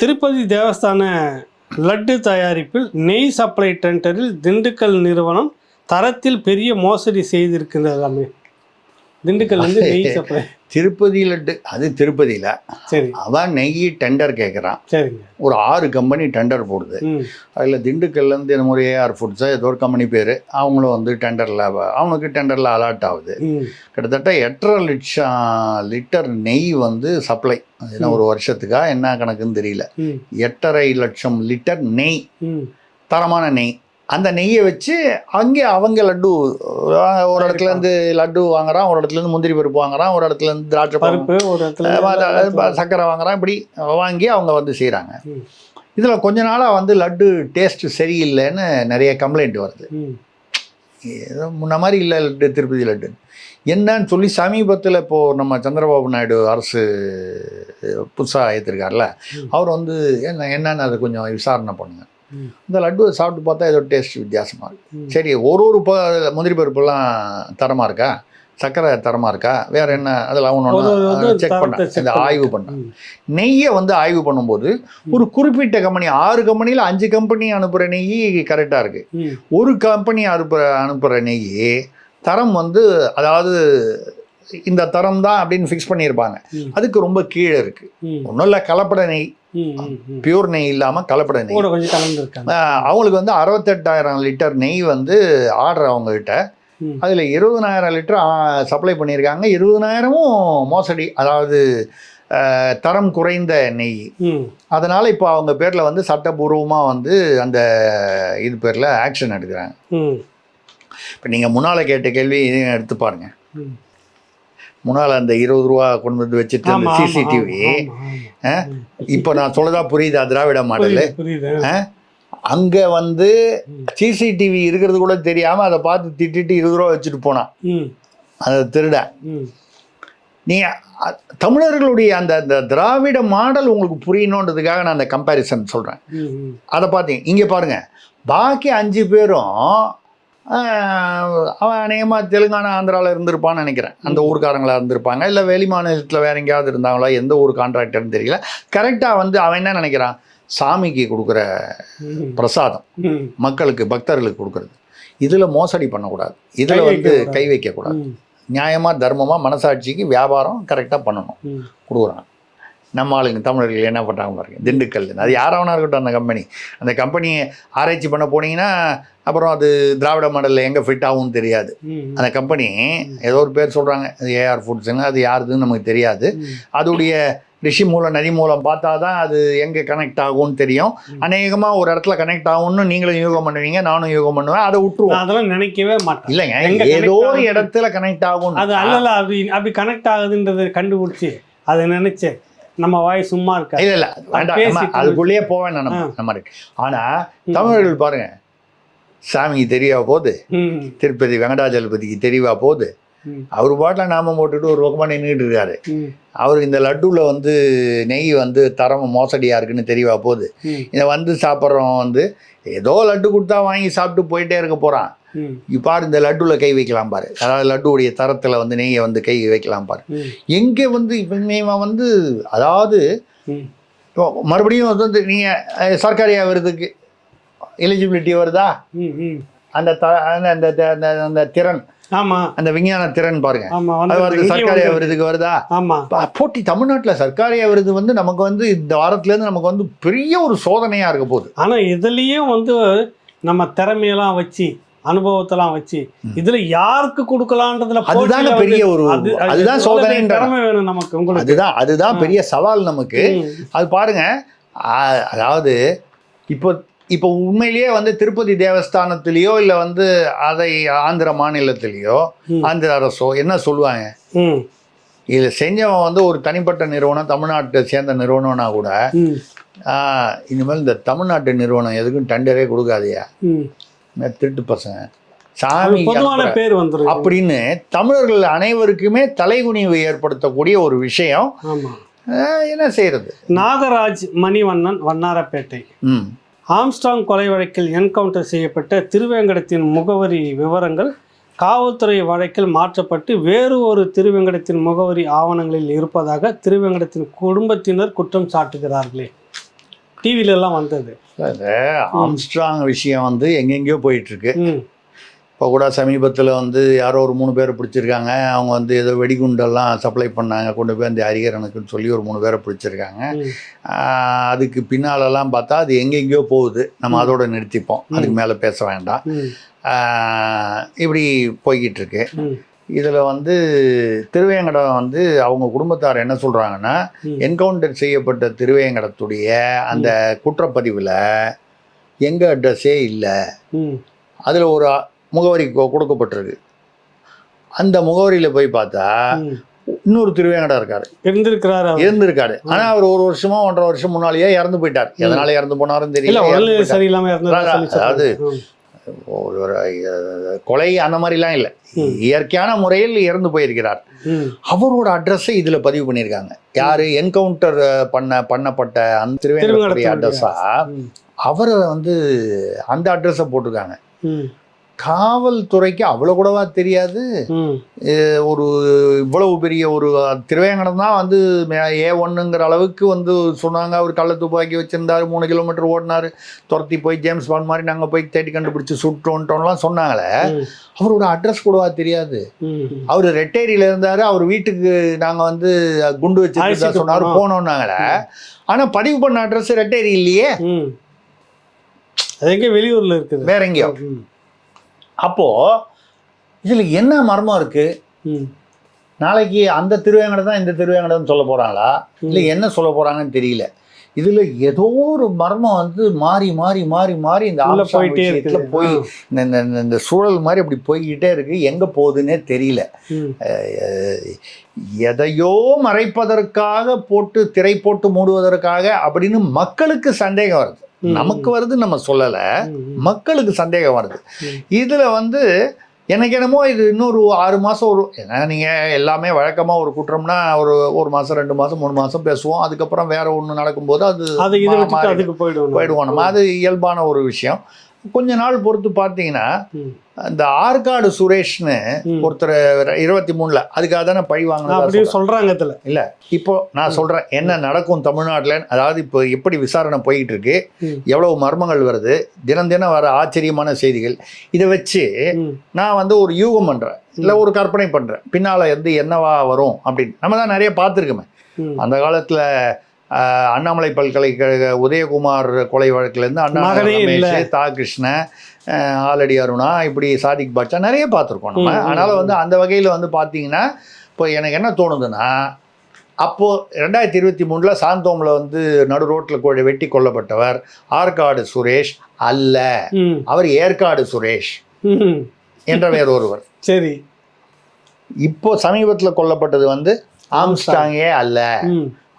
திருப்பதி தேவஸ்தான லட்டு தயாரிப்பில் நெய் சப்ளை டெண்டரில் திண்டுக்கல் நிறுவனம் தரத்தில் பெரிய மோசடி செய்திருக்கின்றதாமே திண்டுக்கல் வந்து நெய் சப்ளை திருப்பதி லட்டு அது திருப்பதியில். சரி. அவன் நெய் டெண்டர் கேட்குறான் சரிங்க. ஒரு ஆறு கம்பெனி டெண்டர் போடுது. அதில் திண்டுக்கல்லேருந்து இந்த மாதிரி ஏஆர் ஃபுட்ஸோ ஏதோ ஒரு கம்பெனி பேர். அவங்களும் வந்து டெண்டரில் அவனுக்கு டெண்டரில் அலாட் ஆகுது. கிட்டத்தட்ட எட்டரை லட்சம் லிட்டர் நெய் வந்து சப்ளை என்ன ஒரு வருஷத்துக்கா? என்ன கணக்குன்னு தெரியல. எட்டரை லட்சம் லிட்டர் நெய். தரமான நெய். அந்த நெய்யை வச்சு அங்கே அவங்க லட்டு ஒரு இடத்துல இருந்து லட்டு வாங்குறான் ஒரு இடத்துல இருந்து முந்திரி பருப்பு வாங்குறான் ஒரு இடத்துல இருந்து திராட்சை பருப்பு ஒரு இடத்துல சர்க்கரை வாங்குறான் இப்படி வாங்கி அவங்க வந்து செய்கிறாங்க. இதில் கொஞ்ச நாளாக வந்து லட்டு டேஸ்ட் சரியில்லைன்னு நிறைய கம்ப்ளைண்ட் வருது. ஏதோ முன்ன மாதிரி இல்லை லட்டு திருப்பதி லட்டு. என்னன்னு சொல்லி சமீபத்தில் இப்போது நம்ம சந்திரபாபு நாயுடு அரசு புதுசாக ஏற்றிருக்கார்ல. அவர் வந்து என்ன என்னன்னு அதை கொஞ்சம் விசாரணை பண்ணுங்க. இந்த லட்டுவை சாப்பிட்டு பார்த்தா ஏதோ டேஸ்ட் வித்தியாசமாக இருக்கு. ம். சரி ஒரு ஒரு ப முந்திரி பருப்புலாம் தரமாக இருக்கா? சர்க்கரை தரமாக இருக்கா? வேற என்ன? ஒரு வந்து செக் தரத்தை பண்ண check இந்த. ஆய்வு பண்ண. நெய்யை வந்து ஆய்வு பண்ணும்போது ஒரு குறிப்பிட்ட கம்பெனி ஆறு கம்பெனியில் அஞ்சு கம்பெனி அனுப்புகிற நெய் கரெக்டாக இருக்குது ஒரு கம்பெனி அனுப்புகிற அனுப்புகிற நெய் தரம் வந்து அதாவது இந்த தரம் தான் அப்படின்னு ஃபிக்ஸ் பண்ணியிருப்பாங்க. அதுக்கு ரொம்ப கீழே இருக்குது ஒன்றும் இல்லை கலப்பட நெய். பியூர் நெய் இல்லாமல் கலப்பட நெய். கொஞ்சம் கலந்துருக்காங்க. அவங்களுக்கு வந்து அறுபத்தெட்டாயிரம் லிட்டர் நெய் வந்து ஆர்டர் அவங்ககிட்ட. அதில் இருபதனாயிரம் லிட்டர் சப்ளை பண்ணியிருக்காங்க. இருபதனாயிரமும் மோசடி அதாவது தரம் குறைந்த நெய். அதனால் இப்போ அவங்க பேரில் வந்து சட்டபூர்வமாக வந்து அந்த இது பேரில் ஆக்ஷன் எடுக்கிறாங்க. இப்போ நீங்கள் முன்னால் கேட்ட கேள்வி இதையும் எடுத்து பாருங்க. ம். முன்னால் அந்த இருபது ரூபா கொண்டு வந்து வச்சுட்டு அந்த சிசிடிவி. இப்போ நான் சொல்லதா புரியுதா? திராவிட மாடலு? அங்கே வந்து. சிசிடிவி இருக்கிறது கூட தெரியாமல் அதை பார்த்து திட்டிட்டு இருபது ரூபா வச்சுட்டு போனான் ம். அந்த திருட. நீ தமிழர்களுடைய அந்த அந்த திராவிட மாடல் உங்களுக்கு புரியணுன்றதுக்காக நான் அந்த கம்பேரிசன் சொல்கிறேன் அதை பார்த்தீங்க. இங்கே பாருங்க. பாக்கி அஞ்சு பேரும் அவன் அநேகமாக தெலுங்கானா ஆந்திராவில் இருந்திருப்பான்னு நினைக்கிறேன். அந்த ஊர்க்காரங்களா இருந்திருப்பாங்க. இல்லை வெளி மாநிலத்தில் வேற எங்கேயாவது இருந்தாங்களா? எந்த ஊர் கான்ட்ராக்டர்னு தெரியல. கரெக்டாக வந்து அவன் என்ன நினைக்கிறான்? சாமிக்கு கொடுக்குற பிரசாதம். மக்களுக்கு பக்தர்களுக்கு கொடுக்குறது. இதில் மோசடி பண்ணக்கூடாது. இதில் வந்து. கை வைக்கக்கூடாது நியாயமாக தர்மமாக மனசாட்சிக்கு வியாபாரம் கரெக்டாக பண்ணணும். ம். கொடுக்குறாங்க நம்ம ஆளுங்க தமிழர்கள் என்ன பண்ணுறாங்க பாருங்க திண்டுக்கல் அது யாராவனா இருக்கட்டும் அந்த கம்பெனி அந்த கம்பெனியை ஆராய்ச்சி பண்ண போனீங்கன்னா அப்புறம் அது திராவிட மாடலில் எங்கே ஃபிட் ஆகும்னு தெரியாது. அந்த கம்பெனி ஏதோ ஒரு பேர் சொல்கிறாங்க ஏஆர் ஃபுட்ஸுன்னு அது யாருதுன்னு நமக்கு தெரியாது. அதோடைய ரிஷி மூலம் நதி மூலம் பார்த்தா தான் அது எங்கே கனெக்ட் ஆகும்னு தெரியும். அநேகமாக ஒரு இடத்துல கனெக்ட் ஆகும்னு நீங்களும் யூகம் பண்ணுவீங்க நானும் யூகம் பண்ணுவேன் அதை விட்டுருவோம். அதெல்லாம் நினைக்கவே மாட்டேன். இல்லைங்க ஏதோ ஒரு? இடத்துல கனெக்ட் ஆகும் அது அல்லல அப்படி அப்படி கனெக்ட் ஆகுதுன்றதை கண்டுபிடிச்சி அதை நினைச்சு நம்ம வாய் சும்மா இருக்கா இல்ல இல்ல வேண்டாம் அதுக்குள்ளேயே போவேன் நம்ம ஆ. நம்ம ஆனா தமிழர்கள் பாருங்க சாமிக்கு தெரியவா போகுது. திருப்பதி வெங்கடாஜலபதிக்கு தெரியவா போகுது. அவர் பாட்டில் நாமம் போட்டுட்டு ஒரு பக்கமாக நின்றுட்டு இருக்காரு. அவருக்கு இந்த லட்டுவில் வந்து நெய் வந்து தரம் மோசடியாக இருக்குன்னு தெரியவா போகுது. இதை வந்து சாப்பிட்றவன் வந்து ஏதோ லட்டு கொடுத்தா வாங்கி சாப்பிட்டு போயிட்டே இருக்க போகிறான் ம் பாரு இந்த லட்டுவில் கை வைக்கலாம் பாரு. அதாவது லட்டுவுடைய தரத்தில் வந்து நெய்யை வந்து கை வைக்கலாம் பாரு. எங்கே வந்து இவன் வந்து அதாவது மறுபடியும் வந்து நீங்கள் சர்க்காரியா விருதுக்கு எலிஜிபிலிட்டி வருதா? அந்த த அந்த அந்த அந்த திறன். ஆமா. அந்த விஞ்ஞான திறன் பாருங்க. அது வருது சர்க்காரியா விருதுக்கு வருதா? ஆமா. ப- போட்டி தமிழ்நாட்டில் சர்க்காரியா விருது வந்து நமக்கு வந்து இந்த வாரத்துலேருந்து நமக்கு வந்து பெரிய ஒரு சோதனையாக இருக்க போகுது. ஆனா இதுலயும் வந்து நம்ம திறமையெல்லாம் வச்சு அனுபவத்தெல்லாம் வச்சு இதுல யாருக்கு கொடுக்கலான்றதுல அதுதாங்க போட்டியில பெரிய ஒரு அது அது அதுதான் சோதனைன்ற திறமை வேணும் நமக்கு உங்களுக்கு? அதுதான் அதுதான் பெரிய சவால் நமக்கு. அது பாருங்க அதாவது இப்போ இப்போ உண்மையிலேயே வந்து திருப்பதி தேவஸ்தானத்திலேயோ இல்லை வந்து அதை ஆந்திர மாநிலத்திலேயோ. ஆந்திர அரசோ என்ன சொல்லுவாங்க? இதில் செஞ்சவன் வந்து ஒரு தனிப்பட்ட நிறுவனம் தமிழ்நாட்டை சேர்ந்த நிறுவனம்னா கூட இனிமேல் இந்த தமிழ்நாட்டு நிறுவனம் எதுக்கும் டெண்டரே கொடுக்காதயா திருட்டு பசங்க. சாமி பேர் வந்துரும் அப்படின்னு தமிழர்கள் அனைவருக்குமே தலைகுனிவு ஏற்படுத்தக்கூடிய ஒரு விஷயம். என்ன செய்யறது? நாகராஜ் மணிவண்ணன் வண்ணாரப்பேட்டை. ஆம்ஸ்டாங் கொலை வழக்கில் என்கவுண்டர் செய்யப்பட்ட திருவேங்கடத்தின் முகவரி விவரங்கள் காவல்துறை வழக்கில் மாற்றப்பட்டு வேறு ஒரு திருவேங்கடத்தின் முகவரி ஆவணங்களில் இருப்பதாக திருவேங்கடத்தின் குடும்பத்தினர் குற்றம் சாட்டுகிறார்களே. டிவில எல்லாம் வந்தது. ஆம்ஸ்ட்ராங் விஷயம் வந்து எங்கெங்கேயோ போயிட்டு இருக்கு ம். இப்போ கூட சமீபத்தில் வந்து யாரோ ஒரு மூணு பேரை பிடிச்சிருக்காங்க. அவங்க வந்து ஏதோ வெடிகுண்டெல்லாம் சப்ளை பண்ணாங்க. கொண்டு போய் அந்த ஹரிகரனுக்குன்னு சொல்லி ஒரு மூணு பேரை பிடிச்சிருக்காங்க. அதுக்கு பின்னாலெல்லாம் பார்த்தா அது எங்கெங்கேயோ போகுது. நம்ம அதோட நிறுத்திப்போம். அதுக்கு மேலே பேச வேண்டாம். இப்படி போய்கிட்டு இருக்கு இதில் வந்து திருவேங்கடம் வந்து அவங்க குடும்பத்தார் என்ன சொல்கிறாங்கன்னா. என்கவுண்டர் செய்யப்பட்ட திருவேங்கடத்துடைய அந்த குற்றப்பதிவில் எங்கள் அட்ரஸே இல்லை அதில் ஒரு முகவரி கொடுக்கப்பட்டிருக்கு அந்த முகவரியில் போய் பார்த்தா. இன்னொரு திருவேங்கடம் இருக்காரு இருந்திருக்கிறாரு. இருந்திருக்காரு ஆனால் அவர் ஒரு வருஷமா ஒன்றரை வருஷம் முன்னாலேயே இறந்து போயிட்டார் எதனால இறந்து போனாரும் இல்ல தெரியல இறந்து. சரியில்லாம. அதாவது ம். ஒரு கொலை அந்த மாதிரிலாம் இல்லை. இயற்கையான முறையில் இறந்து போயிருக்கிறார். அவரோட அட்ரஸை இதுல பதிவு பண்ணியிருக்காங்க. யாரு? என்கவுண்டர் பண்ண பண்ணப்பட்ட அந்த திருவேங்கடத்துடைய அட்ரஸா. அவரை வந்து அந்த அட்ரஸை போட்டிருக்காங்க. காவல்துறைக்கு அவ்வளோ கூடவா தெரியாது. ஒரு இவ்வளவு பெரிய ஒரு திருவேங்கடம் தான் வந்து ஏ ஒன்னுங்கிற அளவுக்கு வந்து சொன்னாங்க. அவர் கள்ள துப்பாக்கி வச்சிருந்தாரு மூணு கிலோமீட்டர் ஓடினாரு. துரத்தி போய் ஜேம்ஸ் பாண்ட் மாதிரி நாங்கள் போய் தேடி கண்டுபிடிச்சு சுட்டோன்ட்டோம்லாம் சொன்னாங்களே. அவரோட அட்ரஸ் கூடவா தெரியாது. அவர் ரெட்டேரியில இருந்தாரு அவர் வீட்டுக்கு நாங்க வந்து குண்டு வச்சு சொன்னாரு போனோம். போனோம்னாங்களே ஆனா பதிவு பண்ண அட்ரஸ் ரெட்டேரி இல்லையே. அது எங்க வெளியூர்ல இருக்குது. வேற எங்கேயோ. ம் அப்போ இதுல என்ன மர்மம் இருக்கு? ம். நாளைக்கு அந்த திருவேங்கடம் தான் இந்த திருவேங்கடம் சொல்ல போறாங்களா? இல்ல என்ன சொல்ல போறாங்கன்னு தெரியல. இதுல ஏதோ ஒரு மர்மம் வந்து மாறி மாறி மாறி மாறி இந்த போயிட்டே இருக்குது போய். இந்த- இந்த- சூழல் மாதிரி அப்படி போய்கிட்டே இருக்கு எங்க போகுதுன்னே தெரியல எதையோ மறைப்பதற்காக போட்டு திரை போட்டு மூடுவதற்காக அப்படின்னு மக்களுக்கு சந்தேகம் வருது. நமக்கு வருது நம்ம சொல்லல. மக்களுக்கு சந்தேகம் வருது. இதுல வந்து எனக்கு என்னமோ இது இன்னொரு ஆறு மாசம் ஒரு ஏன்னா நீங்க எல்லாமே வழக்கமா ஒரு குற்றம்னா ஒரு ஒரு மாசம் ரெண்டு மாசம் மூணு மாசம் பேசுவோம். அதுக்கப்புறம் வேற ஒண்ணு நடக்கும்போது அது அது போயிடுவோம் நம்ம. அது இயல்பான ஒரு விஷயம். கொஞ்ச நாள் பொறுத்து பார்த்தீங்கன்னா. இந்த ஆற்காடு சுரேஷ்னு. ஒருத்தர் இருபத்தி மூணுல அதுக்காக தானே பழி அப்படியே சொல்றாங்க. இதுல. இல்ல இப்போ நான் சொல்றேன் என்ன நடக்கும் தமிழ்நாட்டுல அதாவது இப்போ எப்படி விசாரணை போயிட்டு இருக்கு. எவ்வளவு மர்மங்கள் வருது தினம் தினம் வர ஆச்சரியமான செய்திகள் இதை வச்சு நான் வந்து ஒரு யூகம் பண்றேன் இல்ல ஒரு கற்பனை பண்றேன் பின்னால வந்து என்னவா வரும் அப்படின்னு. நம்ம தான் நிறைய பார்த்துருக்கோமே. அந்த காலத்துல அண்ணாமலை பல்கலைக்கழக உதயகுமார் கொலை வழக்குலேருந்து அண்ணா மகனே இல்ல. ரமேஷ் தா கிருஷ்ணன் ஆஹ், ஆலடி அருணா இப்படி சாதிக் பாட்சா நிறைய பார்த்துருக்கோம் நம்ம. அதனால. வந்து அந்த வகையில் வந்து பார்த்தீங்கன்னா இப்போ எனக்கு என்ன தோணுதுன்னா அப்போ ரெண்டாயிரத்தி இருபத்தி மூணுல சாந்தோம்ல வந்து நடு ரோட்டில் கொ வெட்டி கொல்லப்பட்டவர் ஆற்காடு சுரேஷ் அல்ல. அவர் ஏற்காடு சுரேஷ் என்ற வேறொருவர். சரி. இப்போ சமீபத்தில் கொல்லப்பட்டது வந்து ஆம்ஸ்டாங்கே அல்ல.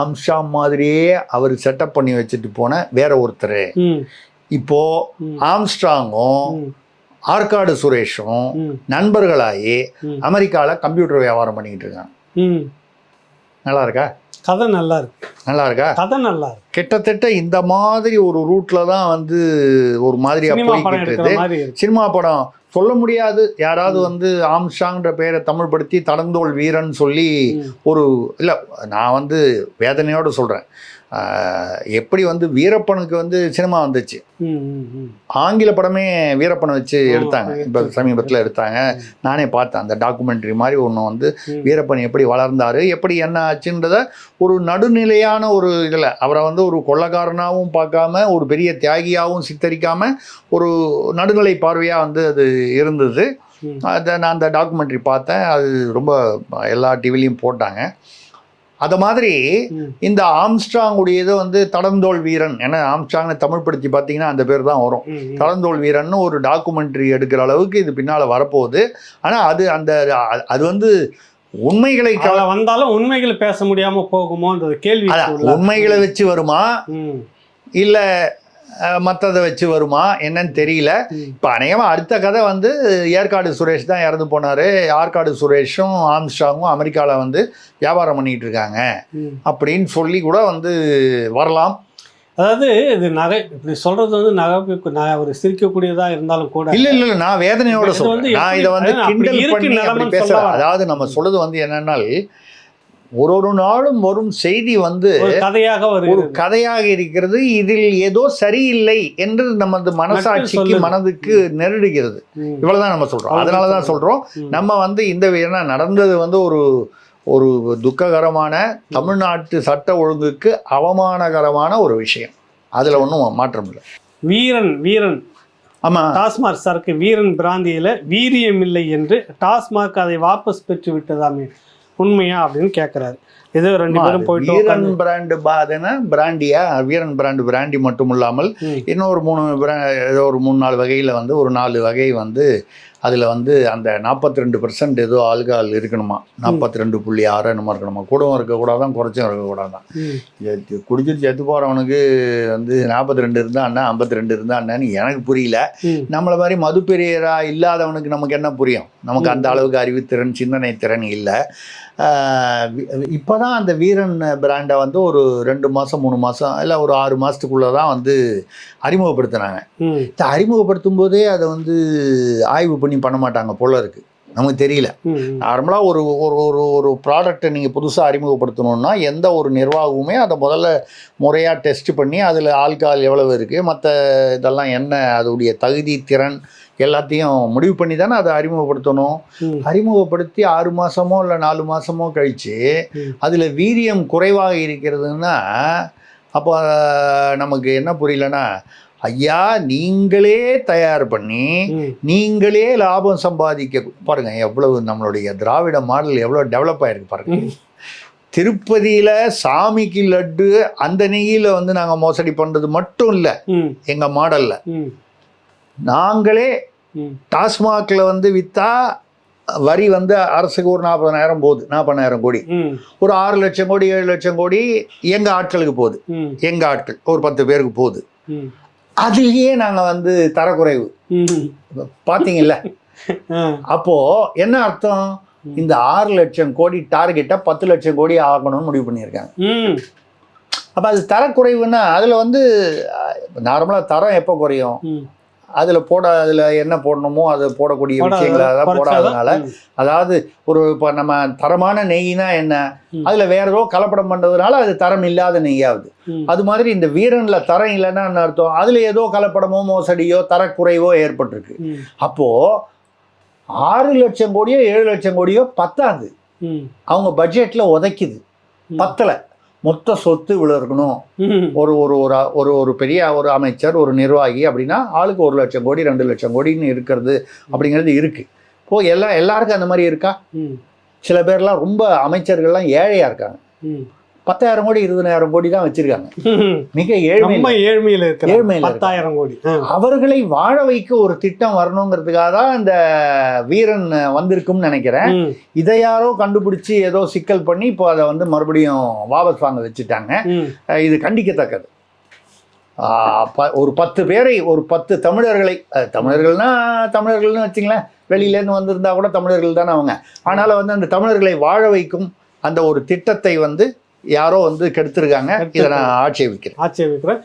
ஆம்ஸ்டாங் மாதிரியே அவர் செட்டப் பண்ணி வச்சுட்டு போன வேற ஒருத்தர். இப்போ ஆம்ஸ்ட்ராங்கும் ஆற்காடு சுரேஷும் நண்பர்களாகி. அமெரிக்காவில் கம்ப்யூட்டர் வியாபாரம் பண்ணிக்கிட்டு இருக்காங்க. நல்லா இருக்கா? கதை நல்லா இருக்கு. நல்லா இருக்கா? கதை நல்லா இருக்கு. கிட்டத்தட்ட இந்த மாதிரி ஒரு ரூட்ல தான் வந்து ஒரு மாதிரியா போய்கிட்டு இருக்குது சினிமா படம் சொல்ல முடியாது. யாராவது வந்து ஆம்ஸ்டாங்ன்ற பெயரை தமிழ்படுத்தி தடந்தோல் வீரன் சொல்லி. ஒரு இல்லை நான் வந்து வேதனையோடு சொல்கிறேன் எப்படி வந்து வீரப்பனுக்கு வந்து சினிமா வந்துச்சு. ஆங்கில படமே வீரப்பனை வச்சு எடுத்தாங்க. இப்போ. சமீபத்தில் எடுத்தாங்க. நானே பார்த்தேன் அந்த டாக்குமெண்ட்ரி மாதிரி ஒன்று வந்து. வீரப்பன் எப்படி வளர்ந்தாரு எப்படி என்ன ஆச்சுன்றத ஒரு நடுநிலையான ஒரு இதில் அவரை வந்து ஒரு கொள்ளக்காரனாகவும் பார்க்காம ஒரு பெரிய தியாகியாகவும் சித்தரிக்காம ஒரு நடுநிலை பார்வையாக வந்து அது இருந்தது. அதை நான் அந்த டாக்குமெண்ட்ரி பார்த்தேன். அது ரொம்ப எல்லா டிவிலையும் போட்டாங்க. அதை மாதிரி. இந்த ஆம்ஸ்ட்ராங் உடைய இதை வந்து தடந்தோல் வீரன் ஏன்னா ஆம்ஸ்ட்ராங்னு தமிழ் படுத்தி பார்த்தீங்கன்னா அந்த பேர் தான் வரும். தடந்தோல் வீரன்னு ஒரு டாக்குமெண்ட்ரி எடுக்கிற அளவுக்கு இது பின்னால் வரப்போகுது ஆனால் அது அந்த அது வந்து உண்மைகளை வந்தாலும் உண்மைகளை பேச முடியாம போகுமோன்றது கேள்வி. உண்மைகளை வச்சு வருமா இல்லை மற்றதை வச்சு வருமா? என்னன்னு தெரியல. இப்போ அநேகமாக அடுத்த கதை வந்து ஏற்காடு சுரேஷ் தான் இறந்து போனார். ஆற்காடு சுரேஷும் ஆம்ஸ்ட்ராங்கும் அமெரிக்காவில் வந்து வியாபாரம் பண்ணிட்டு இருக்காங்க. அப்படின்னு சொல்லி கூட வந்து வரலாம். அதாவது இது நகை இப்படி சொல்றது வந்து நகை நகை ஒரு சிரிக்கக்கூடியதா இருந்தாலும் கூட. இல்ல இல்ல நான் வேதனையோட சொல்றேன். நான் இதை வந்து கிண்டல் பண்ணி. அதாவது நம்ம சொல்றது வந்து என்னன்னா ஒரு ஒரு நாளும் வரும் செய்தி வந்து கதையாக ஒரு கதையாக இருக்கிறது. இதில் ஏதோ சரியில்லை என்று நமது மனசாட்சிக்கு. மனதுக்கு நெருடுகிறது. இவ்வளவுதான் நம்ம சொல்றோம். அவ்வளவுதான் அதனால தான் சொல்றோம். நம்ம வந்து இந்த ஏன்னா நடந்தது வந்து ஒரு ஒரு துக்ககரமான தமிழ்நாட்டு சட்ட ஒழுங்குக்கு அவமானகரமான ஒரு விஷயம். அதுல ஒன்றும் மாற்றம் இல்லை. வீரன் வீரன். ஆமா. டாஸ்மாக் சரக்கு வீரன் பிராந்தியில வீரியம் இல்லை என்று டாஸ்மாக் அதை வாபஸ் பெற்று விட்டதாமே. உண்மையா அப்படின்னு கேட்கிறாரு ஏதோ ரெண்டு பேரும் போயிட்டு வீரன் பிராண்டு பாதுன்னா பிராண்டியா? வீரன் பிராண்டு பிராண்டி மட்டும் இல்லாமல். இன்னொரு மூணு ஏதோ ஒரு மூணு நாலு வகையில் வந்து ஒரு நாலு வகை வந்து அதில் வந்து அந்த நாற்பத்தி ரெண்டு பர்சன்ட் ஏதோ ஆல்கால் இருக்கணுமா? நாற்பத்தி ரெண்டு புள்ளி ஆறு என்னமோ இருக்கணுமா? கூடவும் இருக்கக்கூடாதான் குறைச்சும் இருக்கக்கூடாதான். செத்து- குடிச்சிட்டு செத்து போகிறவனுக்கு வந்து நாற்பத்தி ரெண்டு இருந்தா அண்ணா ஐம்பத்தி ரெண்டு இருந்தா அண்ணான்னு எனக்கு புரியல. நம்மளை மாதிரி மது பெரியரா இல்லாதவனுக்கு நமக்கு என்ன புரியும்? நமக்கு அந்த அளவுக்கு அறிவுத்திறன் சிந்தனை திறன் இல்லை. இப்போ தான் அந்த வீரன் பிராண்டை வந்து ஒரு ரெண்டு மாதம் மூணு மாதம் இல்லை ஒரு ஆறு மாதத்துக்குள்ளே தான் வந்து அறிமுகப்படுத்தினாங்க. அறிமுகப்படுத்தும் போதே அதை வந்து ஆய்வு பண்ணி பண்ண மாட்டாங்க போல இருக்கு நமக்கு தெரியல. நார்மலாக ஒரு ஒரு ஒரு ஒரு ப்ராடக்ட்டை நீங்கள் புதுசாக அறிமுகப்படுத்தணும்னா எந்த ஒரு நிர்வாகமுமே அதை முதல்ல முறையாக டெஸ்ட் பண்ணி அதில் ஆல்கால் எவ்வளவு இருக்குது மற்ற இதெல்லாம் என்ன அதோடைய தகுதி திறன் எல்லாத்தையும் முடிவு பண்ணி தானே அதை அறிமுகப்படுத்தணும். அறிமுகப்படுத்தி ஆறு மாதமோ இல்லை நாலு மாதமோ கழித்து. அதில் வீரியம் குறைவாக இருக்கிறதுன்னா அப்போ நமக்கு என்ன புரியலன்னா ஐயா நீங்களே தயார் பண்ணி. நீங்களே லாபம் சம்பாதிக்க பாருங்க எவ்வளவு நம்மளுடைய திராவிட மாடல் எவ்வளவு டெவலப் ஆயிருக்கு பாருங்க. திருப்பதியில சாமிக்கு லட்டு அந்த நெய்யில வந்து நாங்க மோசடி பண்றது மட்டும் இல்ல ம். எங்க மாடல்ல. நாங்களே. டாஸ்மாக்ல வந்து வித்தா வரி வந்து அரசுக்கு ஒரு நாற்பதாயிரம் போகுது நாற்பதாயிரம் கோடி. ஒரு ஆறு லட்சம் கோடி ஏழு லட்சம் கோடி எங்க ஆட்களுக்கு போகுது ம். எங்க ஆட்கள் ஒரு பத்து பேருக்கு போகுது. அதுலயே நாங்க வந்து தரக்குறைவு ம். பாத்தீங்கல்ல ஆ. அப்போ என்ன அர்த்தம் இந்த ஆறு லட்சம் கோடி டார்கெட்டை பத்து லட்சம் கோடி ஆகணும்னு முடிவு பண்ணியிருக்காங்க. அப்போ அது தரக்குறைவுன்னா அதில் வந்து நார்மலாக தரம் எப்போ குறையும். அதில் போட அதில் என்ன போடணுமோ அதை போடக்கூடிய விஷயங்களை அதான் போடாதனால ம். அதாவது ஒரு இப்போ நம்ம தரமான நெய்னா என்ன. அதில் வேற ஏதோ கலப்படம் பண்ணுறதுனால அது தரம் இல்லாத நெய்யாகுது. அது மாதிரி இந்த வீரனில் தரம் இல்லைன்னா என்ன அர்த்தம் அதில் ஏதோ கலப்படமோ மோசடியோ தரக்குறைவோ ஏற்பட்டிருக்கு. அப்போது ஆறு லட்சம் கோடியோ ஏழு லட்சம் கோடியோ பத்தாது. அவங்க பட்ஜெட்டில் உதைக்குது. பத்தலை மொத்த சொத்து இவ்வளோ இருக்கணும். ஒரு ஒரு ஒரு ஒரு ஒரு பெரிய ஒரு அமைச்சர் ஒரு நிர்வாகி அப்படின்னா ஆளுக்கு ஒரு லட்சம் கோடி ரெண்டு லட்சம் கோடின்னு இருக்கிறது அப்படிங்கிறது இருக்கு இப்போ எல்லாம் எல்லாருக்கும் அந்த மாதிரி இருக்கா. சில பேர்லாம் ரொம்ப அமைச்சர்கள்லாம் ஏழையா இருக்காங்க. பத்தாயிரம் கோடி இருபதாயிரம் கோடி தான் வச்சிருக்காங்க. மிக ஏழ்மை ஏழ்மையில இருக்கிற ஏழ்மையில. பத்தாயிரம் கோடி. அவர்களை வாழ வைக்க ஒரு திட்டம் வரணுங்கிறதுக்காக தான் இந்த வீரன் வந்திருக்கும்னு நினைக்கிறேன். இதை யாரோ கண்டுபிடிச்சி ஏதோ சிக்கல் பண்ணி இப்போ அதை வந்து மறுபடியும் வாபஸ் வாங்க வச்சுட்டாங்க. இது கண்டிக்கத்தக்கது. ஒரு பத்து பேரை ஒரு பத்து தமிழர்களை தமிழர்கள்னா தமிழர்கள்னு வச்சுங்களேன். வெளியிலேருந்து வந்திருந்தா கூட தமிழர்கள் தானே அவங்க. ஆனாலும் வந்து அந்த தமிழர்களை வாழ வைக்கும் அந்த ஒரு திட்டத்தை வந்து யாரோ வந்து கெடுத்திருக்காங்க. இதை நான் ஆட்சேபிக்கிறேன். ஆட்சேபிக்கிறேன்.